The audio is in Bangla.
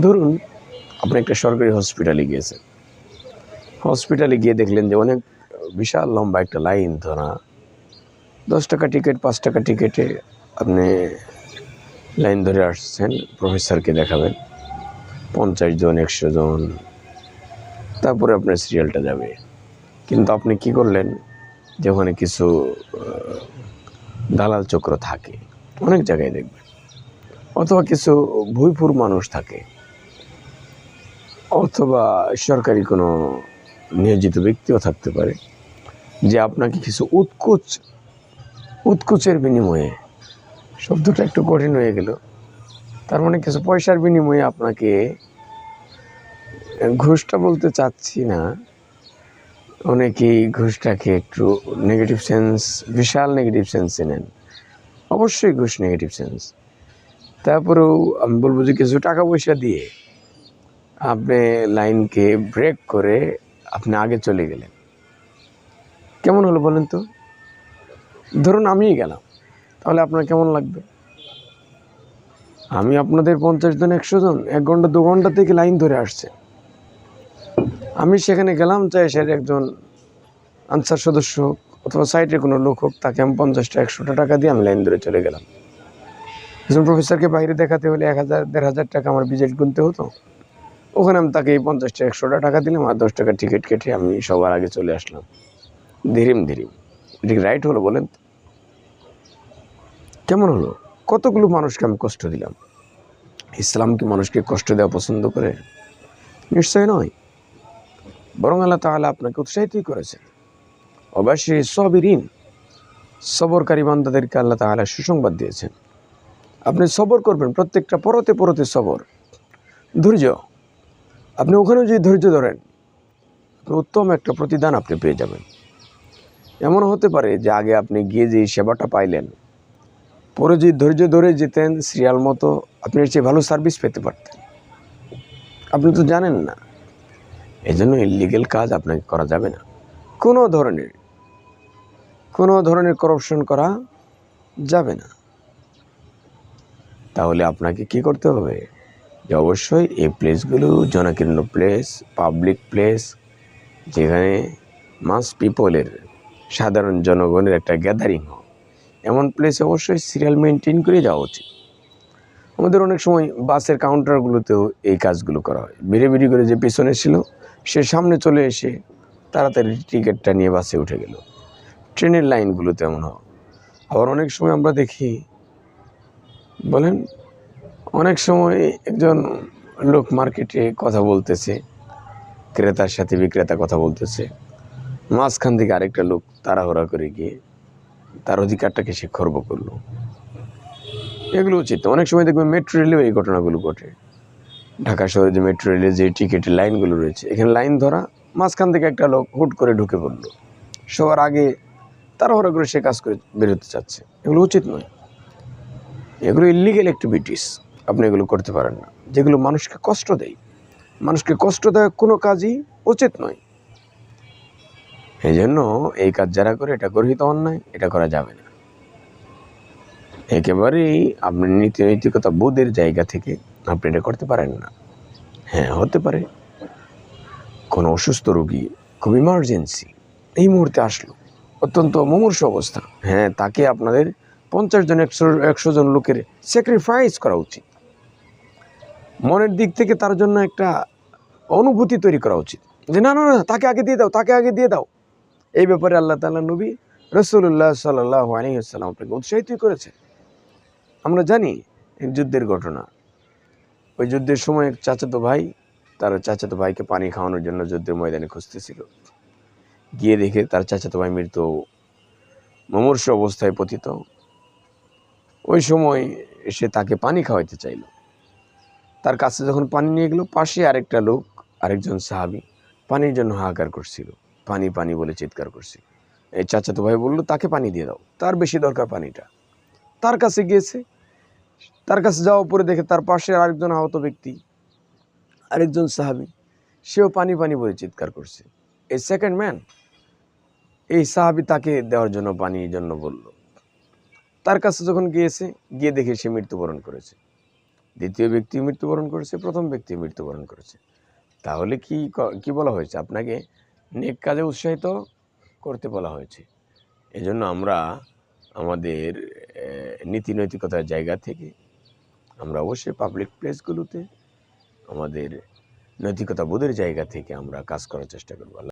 ধরুন, আপনি একটা সরকারি হসপিটালে গিয়েছেন। হসপিটালে গিয়ে দেখলেন যে অনেক বিশাল লম্বা একটা লাইন ধরা। দশ টাকা টিকিট পাঁচ টাকা টিকিটে আপনি লাইন ধরে আসছেন প্রফেসরকে দেখাবেন। পঞ্চাশ জন, একশো জন, তারপরে আপনার সিরিয়ালটা যাবে। কিন্তু আপনি কি করলেন যে ওখানে কিছু দালাল চক্র থাকে। অনেক জায়গায় দেখবেন। অথবা কিছু ভুইপুর মানুষ থাকে। অথবা সরকারি কোনো নিয়োজিত ব্যক্তিও থাকতে পারে যে আপনাকে কিছু উৎকুচ, উৎকুচের বিনিময়ে, শব্দটা একটু কঠিন হয়ে গেল, তার মানে কিছু পয়সার বিনিময়ে আপনাকে ঘুষটা বলতে চাচ্ছি না। অনেকেই ঘুষটাকে একটু নেগেটিভ সেন্স বিশাল নেগেটিভ সেন্সে নেন। অবশ্যই ঘুষ নেগেটিভ সেন্স তারপরেও আমি বলব যে কিছু টাকা পয়সা দিয়ে আপনি লাইনকে ব্রেক করে আপনি আগে চলে গেলেন। কেমন হলো বলেন তো? ধরুন আমিই গেলাম, তাহলে আপনার কেমন লাগবে? আমি আপনাদের পঞ্চাশ জন, একশো জন, এক ঘণ্টা, দু ঘণ্টা থেকে লাইন ধরে আসছে। আমি সেখানে গেলাম, চাই সে একজন আনসার সদস্য হোক অথবা সাইটে কোনো লোক হোক, তাকে আমি পঞ্চাশটা, একশোটা টাকা দিয়ে আমি লাইন ধরে চলে গেলাম। একজন প্রফেসরকে বাইরে দেখাতে হলে এক হাজার, দেড় হাজার টাকা আমার বিজেট গুনতে হতো। ওখানে আমি তাকে পঞ্চাশটা, একশোটা টাকা দিলাম আর দশ টাকা টিকিট কেটে আমি সবার আগে চলে আসলাম। ধীরিম ধীরিম। এটা রাইট হলো বলেন কেমন হলো? কতগুলো মানুষকে আমি কষ্ট দিলাম? ইসলাম কি মানুষকে কষ্ট দেওয়া পছন্দ করে? নিশ্চয় নয়। বরং আল্লাহ তাহলে আপনাকে উৎসাহিতই করেছেন। অবশ্যই সবই সবিরিন, সবরকারী বান্দাদেরকে আল্লাহ তাহলে সুসংবাদ দিয়েছেন। আপনি সবর করবেন, প্রত্যেকটা পরতে পরতে সবর। ধৈর্য আপনি ওখানেও যদি ধৈর্য ধরেন উত্তম একটা প্রতিদান আপনি পেয়ে যাবেন। এমন হতে পারে যে আগে আপনি গিয়ে যে সেবাটা পাইলেন, পরে যদি ধৈর্য ধরে যেতেন সিরিয়াল মতো আপনি এর চেয়ে ভালো সার্ভিস পেতে পারতেন। আপনি তো জানেন না এই জন্য ইলিগেল কাজ আপনাকে করা যাবে না। কোনো ধরনের কোনো ধরনের করপশন করা যাবে না। তাহলে আপনাকে কি করতে হবে? যে অবশ্যই এই প্লেসগুলো জনাকীর্ণ প্লেস পাবলিক প্লেস যেখানে মাস পিপলের সাধারণ জনগণের একটা গ্যাদারিং হয়। এমন প্লেসে অবশ্যই সিরিয়াল মেনটেন করে যাওয়া উচিত। আমাদের অনেক সময় বাসের কাউন্টারগুলোতেও এই কাজগুলো করা হয়। বেড়ে বেড়ি করে যে পেছনে ছিল, সে সামনে চলে এসে তাড়াতাড়ি টিকিটটা নিয়ে বাসে উঠে গেল। ট্রেনের লাইনগুলো তেমন হয়। আবার অনেক সময় আমরা দেখি, বলেন অনেক সময় একজন লোক মার্কেটে কথা বলতেছে, ক্রেতার সাথে বিক্রেতা কথা বলতেছে। মাঝখান থেকে আরেকটা লোক তাড়াহুড়া করে গিয়ে তার অধিকারটাকে সে খর্ব করল। এগুলো উচিত। অনেক সময় দেখবেন মেট্রো রেলেও এই ঘটনাগুলো ঘটে। ঢাকা শহরে যে মেট্রো রেলের যে টিকিটের লাইনগুলো রয়েছে, এখানে লাইন ধরা মাঝখান থেকে একটা লোক হুট করে ঢুকে পড়ল। সবার আগে তাড়াহুড়া করে সে কাজ করে বেরোতে চাচ্ছে। এগুলো উচিত নয়। এগুলো ইলিগেল অ্যাক্টিভিটিস আপনি এগুলো করতে পারেন না। যেগুলো মানুষকে কষ্ট দেয়। মানুষকে কষ্ট দেওয়া কোনো কাজই উচিত নয়। এই জন্য এই কাজ যারা করে, এটা গর্হিত অন্যায়, এটা করা যাবে না। একেবারেই আপনি নীতি নৈতিকতা বোধের জায়গা থেকে আপনি এটা করতে পারেন না। হ্যাঁ হতে পারে। কোনো অসুস্থ রোগী খুব ইমার্জেন্সি এই মুহূর্তে আসলো। অত্যন্ত মুমূর্ষ অবস্থা। হ্যাঁ তাকে আপনাদের পঞ্চাশ জন, একশো একশো জন লোকের স্যাক্রিফাইস করা উচিত। মনের দিক থেকে তার জন্য একটা অনুভূতি তৈরি করা উচিত। যে না না না, তাকে আগে দিয়ে দাও, তাকে আগে দিয়ে দাও। এই ব্যাপারে আল্লাহ তাআলা নবী রসুল্লাহ সাল্লাহ আলহিহাল্লাম আপনাকে উৎসাহিতই করেছে আমরা জানি যুদ্ধের ঘটনা। ওই যুদ্ধের সময় এক চাচাতো ভাই, তার চাচাতো ভাইকে পানি খাওয়ানোর জন্য যুদ্ধের ময়দানে খুঁজতেছিল। গিয়ে দেখে তার চাচাতো ভাই মৃত, মমর্ষ অবস্থায় পতিত। ওই সময় সে তাকে পানি খাওয়াইতে চাইল। তার কাছে যখন পানি নিয়ে গেল, পাশে আরেকটা লোক, আরেকজন সাহাবি পানির জন্য হাহাকার করছিল। পানি পানি বলে চিৎকার করছিল। এই চাচাতো ভাই বলল, তাকে পানি দিয়ে দাও। তার বেশি দরকার পানিটা। তার কাছে গিয়েছে। তার কাছে যাওয়ার পরে দেখে তার পাশে আরেকজন আহত ব্যক্তি, আরেকজন সাহাবি, সেও পানি পানি বলে চিৎকার করছে। এই সেকেন্ড ম্যান এই সাহাবি তাকে দেওয়ার জন্য, পানির জন্য বলল। তার কাছে যখন গিয়েছে, গিয়ে দেখে সে মৃত্যুবরণ করেছে। দ্বিতীয় ব্যক্তি মৃত্যুবরণ করেছে, প্রথম ব্যক্তি মৃত্যুবরণ করেছে। তাহলে কি ক- বলা হয়েছে? আপনাকে নেক কাজে উৎসাহিত করতে বলা হয়েছে। এজন্য আমরা আমাদের নীতি নৈতিকতার জায়গা থেকে আমরা অবশ্যই পাবলিক প্লেসগুলোতে আমাদের নৈতিকতা বোধের জায়গা থেকে আমরা কাজ করার চেষ্টা করব।